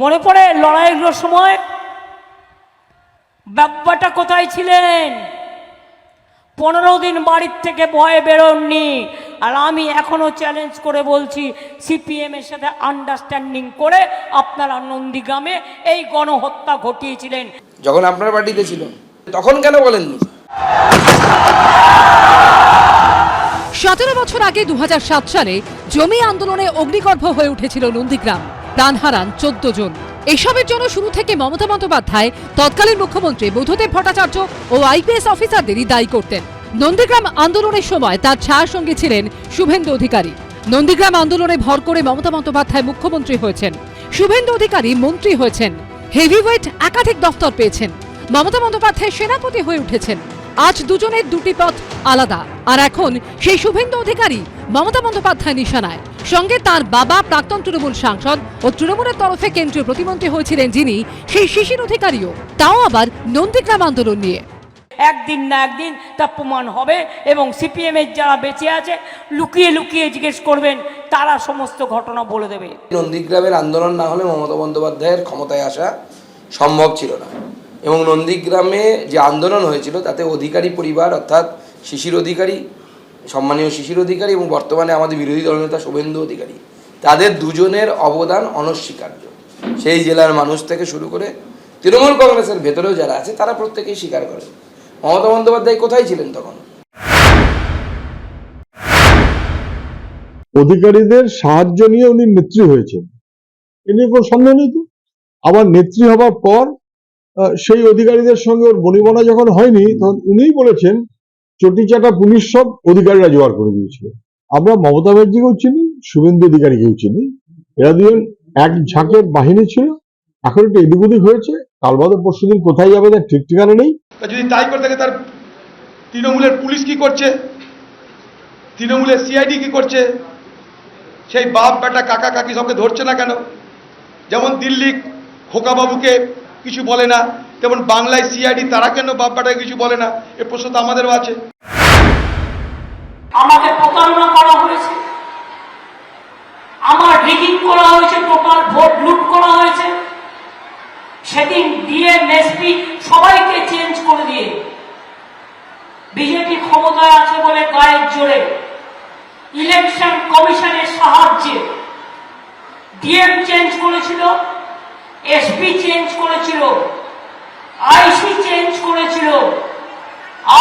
মনে পড়ে লড়াইগুলোর সময়? ব্যাব্বাটা কোথায় ছিলেন? পনেরো দিন বাড়ির থেকে ভয়ে বেরোননি। আর আমি এখনও চ্যালেঞ্জ করে বলছি সিপিএম এর সাথে আন্ডারস্ট্যান্ডিং করে আপনারা নন্দীগ্রামে এই গণহত্যা ঘটিয়েছিলেন। যখন আপনার পার্টিতে ছিল তখন কেন বলেননি? সতেরো বছর আগে দু হাজার সাত সালে জমি আন্দোলনে অগ্নিগর্ভ হয়ে উঠেছিল নন্দীগ্রাম। প্রাণ হারান চোদ্দ জন এসবের জন্য শুরু থেকে মমতা বন্দ্যোপাধ্যায়, তৎকালীন মুখ্যমন্ত্রী বুদ্ধদেব ভট্টাচার্য ও আইপিএস অফিসারদেরই দায়ী করতেন। নন্দীগ্রাম আন্দোলনের সময় তার ছায়ার সঙ্গে ছিলেন শুভেন্দু অধিকারী। নন্দীগ্রাম আন্দোলনে ভর করে মমতা বন্দ্যোপাধ্যায় মুখ্যমন্ত্রী হয়েছেন। শুভেন্দু অধিকারী মন্ত্রী হয়েছেন। হেভিওয়েট একাধিক দফতর পেয়েছেন। মমতা বন্দ্যোপাধ্যায় সেনাপতি হয়ে উঠেছেন। আজ দুজনের দুটি পথ আলাদা। আর এখন সেই শুভেন্দু অধিকারী মমতা বন্দ্যোপাধ্যায় নিশানায়। সঙ্গে তার বাবা প্রাক্তন তৃণমূল সাংসদ ও তৃণমূলের তরফে কেন্দ্রীয় প্রতিমন্ত্রী হয়েছিলেন যিনি সেই শিশির অধিকারীও। তাও আবার নন্দীগ্রাম আন্দোলন নিয়ে। একদিন না একদিন তা প্রমাণ হবে এবং সিপিএম এর যারা বেঁচে আছে লুকিয়ে লুকিয়ে জিজ্ঞেস করবেন তারা সমস্ত ঘটনা বলে দেবে। নন্দীগ্রামের আন্দোলন না হলে মমতা বন্দ্যোপাধ্যায়ের ক্ষমতায় আসা সম্ভব ছিল না। এবং নন্দীগ্রামে যে আন্দোলন হয়েছিল তাতে অধিকারী পরিবার অর্থাৎ শিশির অধিকারী সম্মানীয় শিশির অধিকারী এবং বর্তমানে আমাদের বিরোধী দলনেতা শুভেন্দু অধিকারী, তাদের দুজনের অবদান অনস্বীকার্য। সেই জেলার মানুষ থেকে শুরু করে তৃণমূল কংগ্রেসের ভেতরেও যারা আছে, তারা প্রত্যেকেই স্বীকার করে। মমতা বন্দ্যোপাধ্যায় কোথায় ছিলেন তখন? অধিকারীদের সাহায্য নিয়ে উনি নেত্রী হয়েছেন। এ নিয়ে কোনো সন্দেহ নেই তো? আবার নেত্রী হবার পর সেই অধিকারীদের সঙ্গে ওর বনিবনা যখন হয়নি, তখন উনিই বলেছেন চটিচাটা পুলিশ সব অধিকারীরা জোগাড় করে দিয়েছিল। আমরা মমতা ব্যানার্জিকেও চিনি, শুভেন্দু অধিকারীকেও চিনি। এরা দুজন এক ঝাঁকের বাহিনী ছিল। এখন একটু এদিক ওদিক হয়েছে। কাল বাদে পরশু দিন কোথায় যাবে তার ঠিক ঠিকানা নেই। যদি তাই করে থাকে তার তৃণমূলের পুলিশ কি করছে? তৃণমূলের সিআইডি কি করছে? সেই বাপ বেটা কাকা কাকি সবকে ধরছে না কেন? যেমন দিল্লি খোকাবাবুকে কিছু বলে না। তেমন বাংলায় সিআইডি তারা কেন বাপ কিছু বলে না? এ প্রশ্ন তো আমাদেরও আছে। আমাকে প্রতারণা করা হয়েছে। আমার রিগিং করা হয়েছে, টোটাল ভোট লুট করা হয়েছে। সেদিন ডিএম এসপি সবাইকে চেঞ্জ করে দিয়ে বিজেপি ক্ষমতায় আছে বলে গায়ের জোরে ইলেকশন কমিশনের সাহায্যে ডিএম চেঞ্জ করেছিল। এসপি চেঞ্জ করেছিল আইসি চেঞ্জ করেছিল।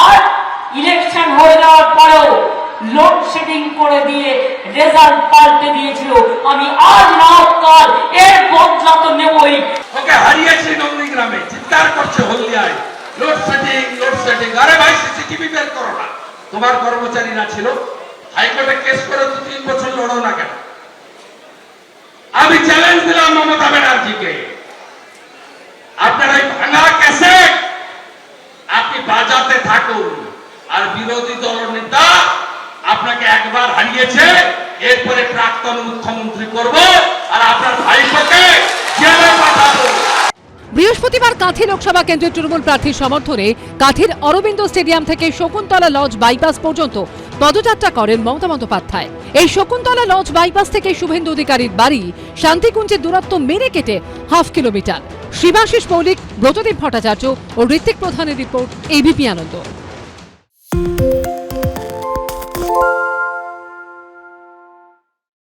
আর ইলেকশন হয়ে যাওয়ার পরেও লোডশেডিং করে দিয়ে রেজাল্ট পাল্টে দিয়েছিল। আমি আজ না কাল এর বদলা তো নেবই। ওকে, হারিয়েছি নন্দীগ্রামে চিৎকার করছে হলদিয়ায়। লোডশেডিং লোডশেডিং আরে ভাই সিসিটিভি বের করো না। তোমার কর্মচারীরা ছিল। হাইকোর্টে কেস করে দু তিন বছর লড়ো না কেন আমি চ্যালেঞ্জ দিলাম মমতা ব্যানার্জিকে আপনার এই ভাঙা ক্যাসেট আপনি বাজাতে থাকুন। আর বিরোধী দল নেতা আপনাকে একবার হারিয়েছে, এরপরে প্রাক্তন মুখ্যমন্ত্রী করব, আর আপনার ভাইপোকে জেলে পাঠাবো। বৃহস্পতিবার কাঁথি লোকসভা কেন্দ্রের তৃণমূল প্রার্থীর সমর্থনে কাঁথির অরবিন্দ স্টেডিয়াম থেকে শকুন্তলা লজ বাইপাস পর্যন্ত পদযাত্রা করেন মমতা বন্দ্যোপাধ্যায়। এই শকুন্তলা লজ বাইপাস থেকে শুভেন্দু অধিকারীর বাড়ি শান্তিকুঞ্জের দূরত্ব মেরে কেটে হাফ কিলোমিটার। শিবাশিস মৌলিক ব্রতদীপ ভট্টাচার্য ও ঋত্বিক প্রধানের রিপোর্ট এবিপি আনন্দ।